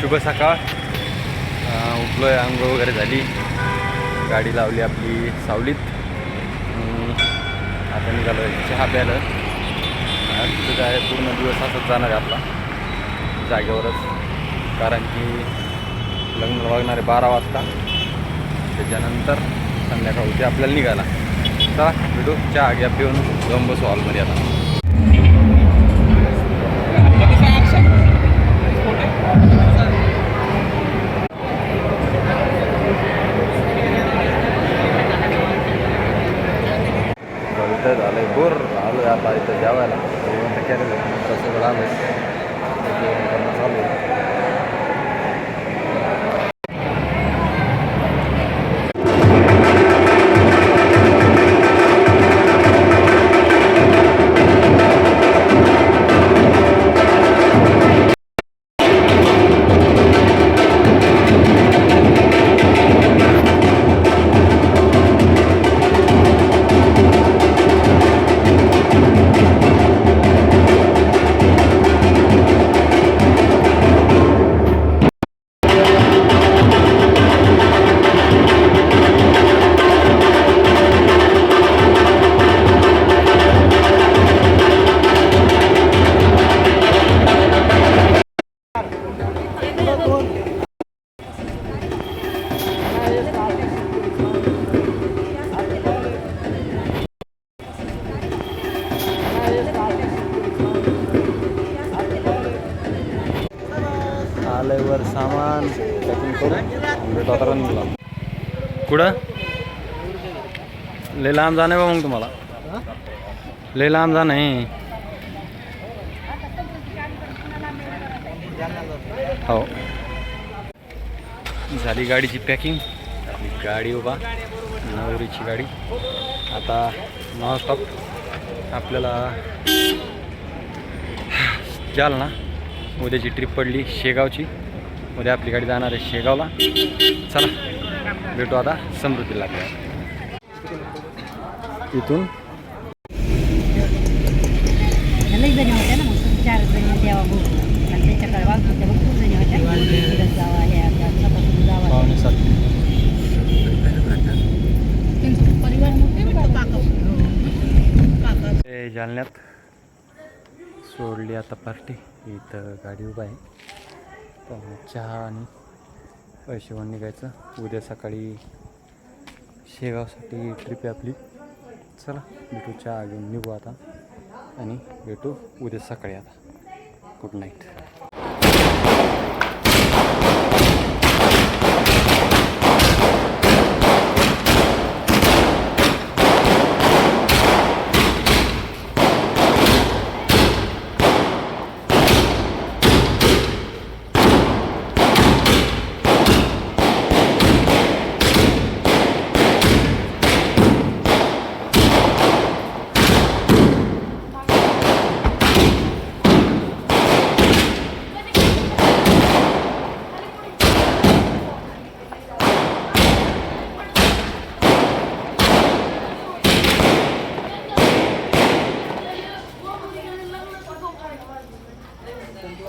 शुभ सकाळ. उठलोय आंघोळ वगैरे झाली. गाडी लावली आपली सावलीत. आता निघालो आहे चहा प्यायला. तिथं काय पूर्ण दिवस असंच जाणार आहे आपला. जागेवरच. कारण की लग्न लागणार बारा वाजता. त्याच्यानंतर संध्याकाळ होते आपल्याला निघाला चला भेटू. चहा घ्या पिऊन जाऊन बसू हॉलमध्ये आता. इथं झालंय बोर आलो आता इथं जेवायला जेवण तर केलं आलंय वर सामान. पॅकिंग करून भेटू कुठं? लय लांब जाणं आहे बा मग तुम्हाला. लय लांब जाणं आहे हो. झाली गाडीची पॅकिंग. गाडी उभा. नवरीची गाडी. आता नॉन स्टॉप आपल्याला जालना. उद्याची ट्रिप पडली शेगावची. उद्या आपली गाडी जाणार आहे शेगावला. चला भेटू आता समृद्धीला आपल्या इथून? जालन्यात. सोडली आता पार्टी. इथं गाडी उभा आहे. तर चहा आणि पैसे निघायचं. उद्या सकाळी शेगावसाठी ट्रिप आहे आपली. चला भेटू चहा घेऊन निघू आता. आणि भेटू उद्या सकाळी आता. Good night